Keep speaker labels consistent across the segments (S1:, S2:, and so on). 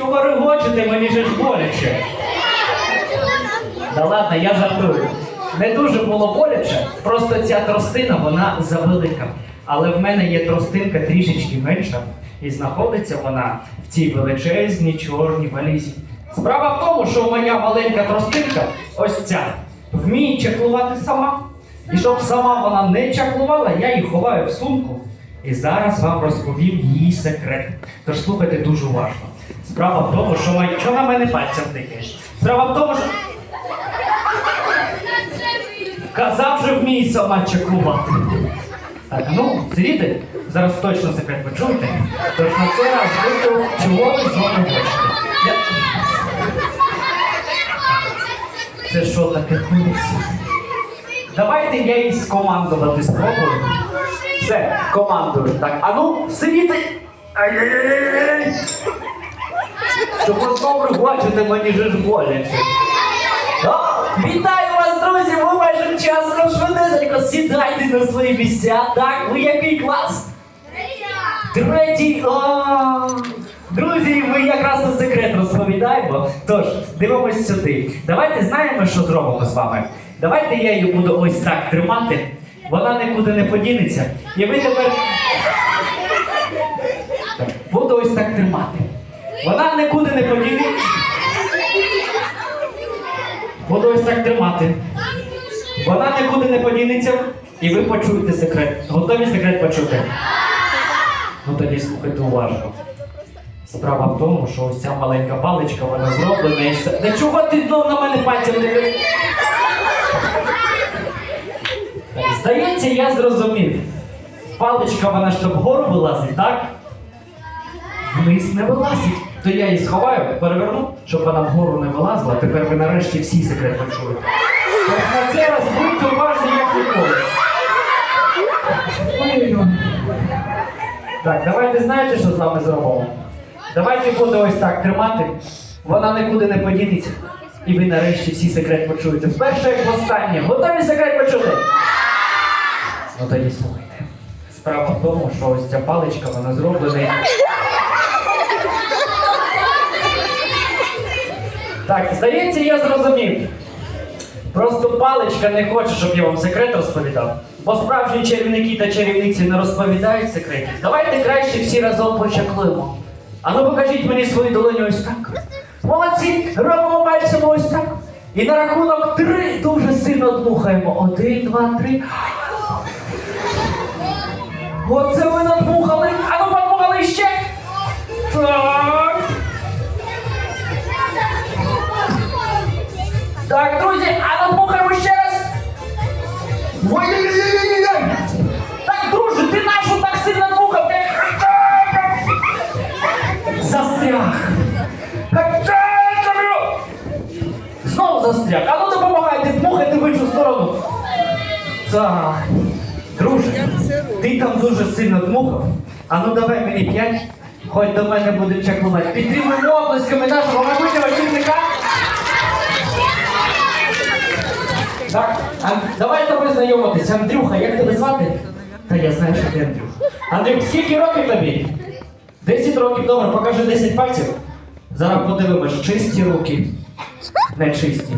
S1: Чого регочете, мені же ж боляче. Да ладно, я жартую. Не дуже було боляче, просто ця тростина, вона завелика. Але в мене є тростинка трішечки менша, і знаходиться вона в цій величезній чорній валізі. Справа в тому, що у моя маленька тростинка, ось ця, вміє чаклувати сама. І щоб сама вона не чаклувала, я її ховаю в сумку. І зараз вам розповім її секрет. Тож слухайте дуже уважно. Справа в тому, що моя... Чого на мене пальцем тикаєш? Справа в тому, що. Казав же вмій сама чаклувати. Так, ну, сидіти, зараз точно секрет почуєте. Тож на цей раз ви чого ви з вами хочете. Я... Це що таке? Давайте я їй скомандувати спробую. Все, командую. Так, а ну, сидіти! Щоб ви добре бачите, мені ж боляче. О, Вітаю вас, друзі! Ви майже вчасно швидесенько сідайте на свої місця. Так, ви який клас? Третій. О! Друзі, ми якраз тут секрет розповідаємо. Тож, дивимось сюди. Давайте знаємо, що зробимо з вами. Давайте я її буду ось так тримати. Вона нікуди не подінеться. І ви тепер. Буду ось так тримати. Вона нікуди не подінеться. Буду ось так тримати. Вона нікуди не подінеться, і ви почуєте секрет. Готові секрет почути? Ну тоді слухайте уважно. Справа в тому, що ось ця маленька паличка, вона зроблена і все. Та чого ти знов на мене пальцем не ви- Так, Здається, я зрозумів. Паличка, вона щоб вгору вилазить, так? Вниз не вилазить. То я її сховаю, переверну, щоб вона вгору не вилазила. Тепер ви нарешті всі секрет почуєте. На цей раз будьте уважні, як ніколи. Так, давайте знаєте, що з вами зробимо? Давайте буду ось так тримати. Вона нікуди не подінеться. І ви нарешті всі секрет почуєте. Вперше як востаннє. Готові секрет почути? Ну тоді слухайте. Справа в тому, що ось ця паличка, вона зроблена. Так, здається, я зрозумів. Просто паличка не хоче, щоб я вам секрет розповідав. Бо справжні чарівники та чарівниці не розповідають секретів. Давайте краще всі разом почаклуємо. А ну покажіть мені свою долоню ось так. Молодці, робимо пальцями ось так. І на рахунок три дуже сильно дмухаємо. Один, два, три. Оце ви надмухали. А ну подмухали ще. Так. Так, друзі, а надмухаємо ще раз. Так, друже, ти нашу так сильно дмухав. Ти... Застряг. Знову застряг. А ну допомагайте, дмухайте в іншу сторону. Так. Друже, ти там дуже сильно дмухав. А ну давай мені п'ять. Хоч до мене буде чаклувати. Підтримуємо оплесками нашого майбутнього чільника. Так, а, давайте ви знайомитись. Андрюха, як тебе звати? Та я знаю, що ти Андрюха. Андрюх, скільки років тобі? 10 років, добре, покажи 10 пальців. Зараз подивимось, чисті руки. Не чисті.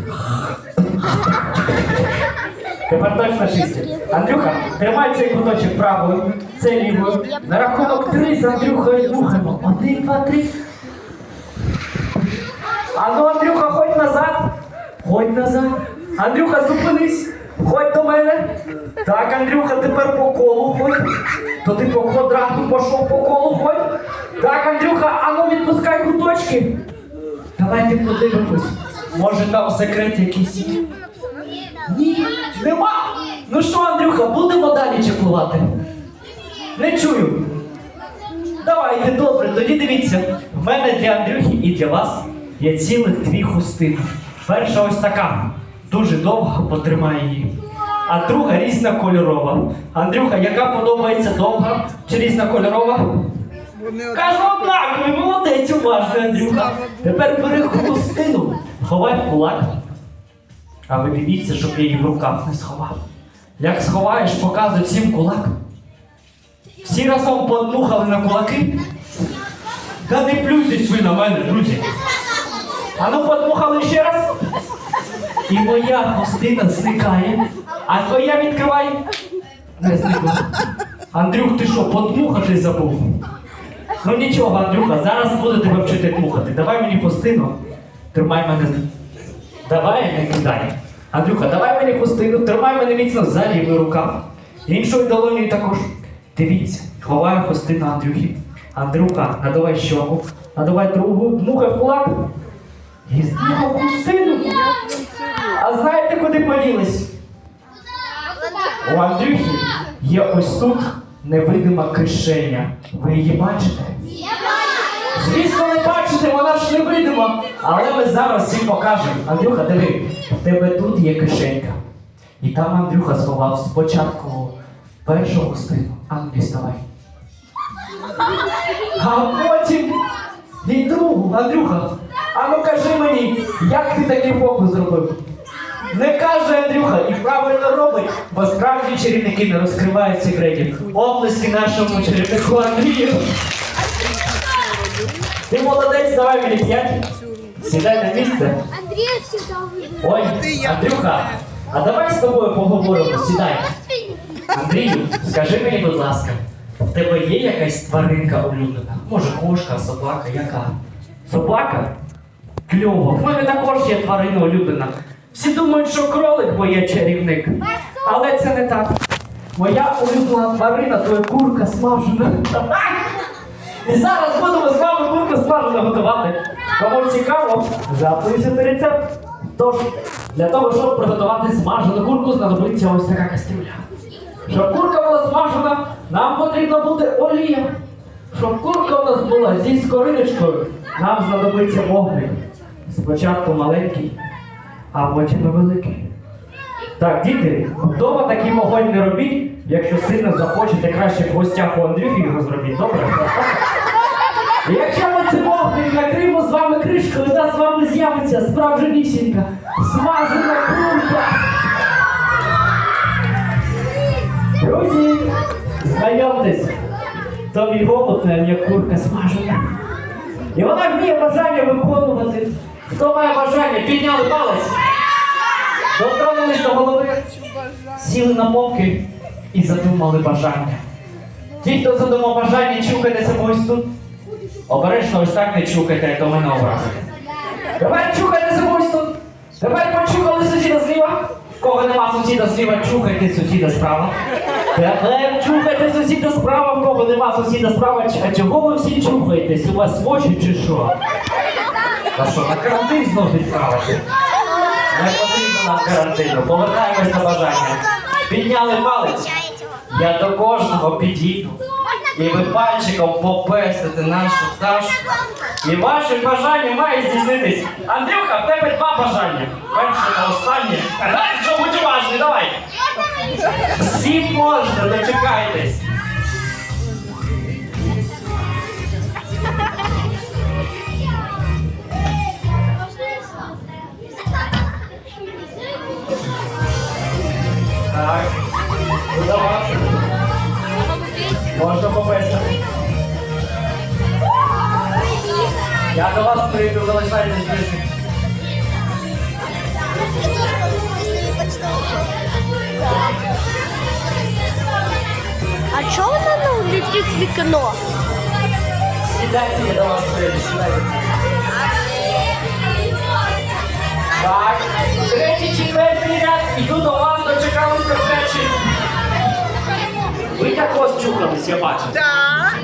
S1: Тепер точно чисті. Андрюха, тримай цей куточок правою, це лівою. На рахунок три з Андрюхою дмухаємо. Один, два, три. А ну, Андрюха, ходь назад. Ходь назад. Андрюха, зупинись. Ходь до мене. Так, Андрюха, тепер по колу ходь. То ти по квадрату пішов по колу ходь. Так, Андрюха, а ну відпускай куточки. Давайте подивимось. Може там секрет якийсь? Ні, нема. Ну що, Андрюха, будемо далі чеклувати? Не чую. Давайте, добре, тоді дивіться. В мене для Андрюхи і для вас є цілих дві хустини. Перша ось така, дуже довга, потримай її. А друга різнокольорова. Андрюха, яка подобається довга чи різнокольорова? Кажу однакові, молодець уважний, Андрюха. Тепер бери хустину, ховай в кулак. А ви дивіться, щоб я її в рукав не сховав. Як сховаєш, показуй всім кулак. Всі разом подмухали на кулаки.
S2: Та не плюйтесь ви на мене, друзі.
S1: А ну подмухали ще раз. І моя хустина зникає, а твоя відкривай. Не зникла. Андрюх, ти що, подмухати забув? Ну нічого, Андрюха, зараз буду тебе вчити дмухати. Давай мені хустину, тримай мене. Давай не кидай. Андрюха, давай мені хустину, тримай мене міцно за лівий рукав. Іншою долонею також. Дивіться, ховаю хустину Андрюхі. Андрюха, надавай щоку, надавай другу, дмухай в кулак. І здмухав хустину. А знаєте, куди поділись? У Андрюхи є ось тут невидима кишеня. Ви її бачите? Звісно, не бачите, вона ж невидима. Але ми зараз всім покажемо. Андрюха, диви, в тебе тут є кишенька. І там Андрюха сховав спочатку першу густину. Ану, діставай. А потім і другу, Андрюха. А ну кажи мені, як ти такий фокус зробив? Не каже Андрюха і правильно робить, бо справжні чарівники не розкривають секретів. Оплески нашому чарівнику Андрію. Ти молодець, давай мені п'ять. Сідай на місце.
S3: Андрей всегда.
S1: Ой, Андрюха, а давай з тобою поговоримо. Сідай. Андрію, скажи мені, будь ласка, в тебе є якась тваринка улюблена? Може, кошка, собака, яка? Собака? Кльово. В мене також є тварина улюблена. Всі думають, що кролик, бо я чарівник. Але це не так. Моя улюблена тварина то є курка смажена. І зараз будемо з вами курку смажену готувати. Кому цікаво, записуйте рецепт. Тож, для того, щоб приготувати смажену курку, знадобиться ось така кастрюля. Щоб курка була смажена, нам потрібна буде олія. Щоб курка у нас була зі скориночкою, нам знадобиться вогник. Спочатку маленький, а потім великий. Так, діти, вдома такий вогонь не робіть. Якщо сильно захочете, краще в гостях у Андрюхи його зробіть, добре? Якщо ми цей вогник накриємо з вами кришкою, у нас з вами з'явиться справжнісінька смажена курка. Друзі, знайомтесь, то мій голуб, як курка смажена. І вона вміє бажання виконувати. Хто має бажання, підняли палець, дотронулись до голови, сіли на попки і задумали бажання. Ті, хто задумав бажання, чухайте ось тут. Обережно ось так не чухайте, то мене образите. Давай чухайте тут. Давай почухали сусіда зліва. Кого нема сусіда зліва, чухайте сусіда справа. Тепер чухайте сусіда справа, в кого нема сусіда справа. А чого ви всі чухаєтесь? У вас очі чи що? Та що, на карантин знов відправити? Не потрібно нам карантину. Повертаємось на бажання. Підняли палець. Я до кожного підійду. І ви пальчиком попестите нашу пташку. І ваше бажання має здійснитись. Андрюха, в тебе два бажання. Перше та останнє. Що будь уважний, давай. Всі можна, дочекайтесь.
S3: В вікно?
S1: Сідайте, я до вас прийду, сідайте. Так, третій, четвертий ряд, іду до вас, дочекалися до речі. Ви також чухались, я бачу.
S4: Так.